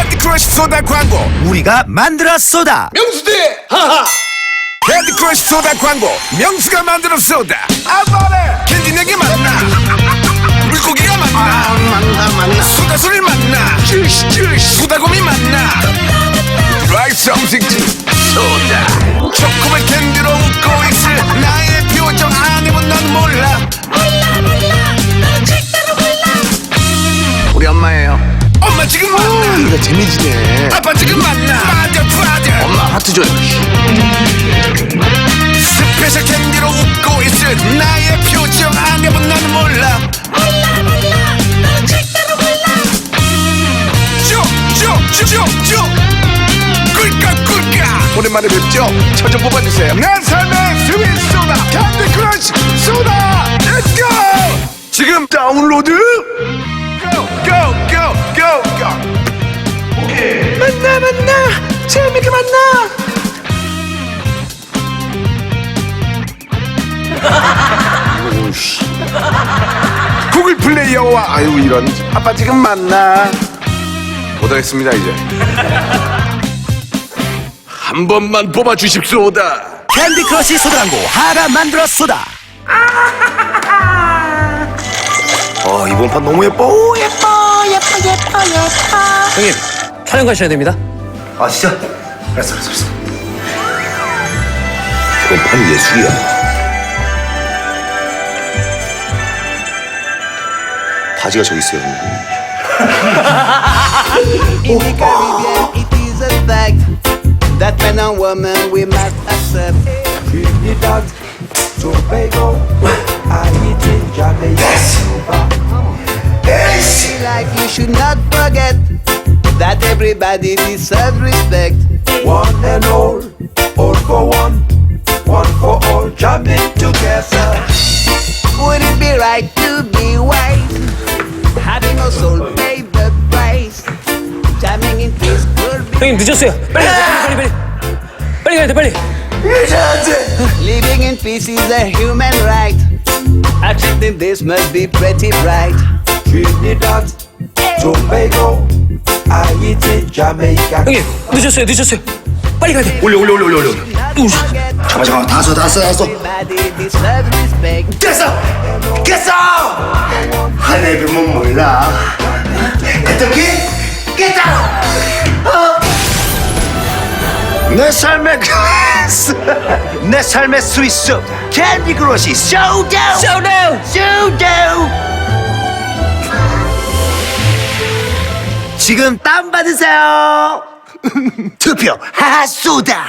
캔디 크러쉬 소다 광고. 우리가 만들었소다. 명수대! 하하! 캔디 크러쉬 소다 광고. 명수가 만들어 소다. 아빠래 캔디 내게 맞나. 물고기가 만나. 만나 수다술이 맞나. 쯔시 쯔시. 수다곰이 맞나. Try something to 소다. 초코의 캔디 오랜만에 뵙죠? 저 좀 뽑아주세요. 내 삶의 스윗 소다. 캔디 크러쉬 소다. Go! 지금 다운로드? Go go go. 만나 만나. 재밌게 만나. 구글 플레이어와 아유 이런 아빠 지금 만나. 못하겠습니다 이제 한 번만 뽑아주십시오다 캔디 크러쉬 소다 광고 하가 만들었소다. 어 이번 판 너무 예뻐 오, 예뻐 형님 촬영 가셔야 됩니다. 아 진짜? 알았어 알았어 알았어 이번 판 예술이야 바지가 저기 있어요 Trinidad, Tobago, Haiti, Jamaica, Cuba. Like you should not forget that everybody deserves respect. One and all, all for one, one for all, jamming together. Would it be right to be wise? Having a soul pay the price. Jamming in peace could be 형님 늦었어요. 빨리 가야 돼, 빨리 빨리 빨리 가야 돼 빨리. living in peace is a human right. Accepting this must be pretty bright. Trinidad, Tobago, Haiti, Jamaica. 형님 늦었어요 늦었어요. 빨리 가야 돼. 올려 올려 올려 올려 올려 Not forget 잠깐 잠깐 다 왔어 다 왔어 다 왔어 everybody deserves respect. 깼어 깼어 하늘 보면 몰라 어떻게 깼다 내 삶의 그- 내 삶의 스위스. 캔디 크러쉬 소다 쇼다운. 소다 지금 다운 받으세요. 투표 하소다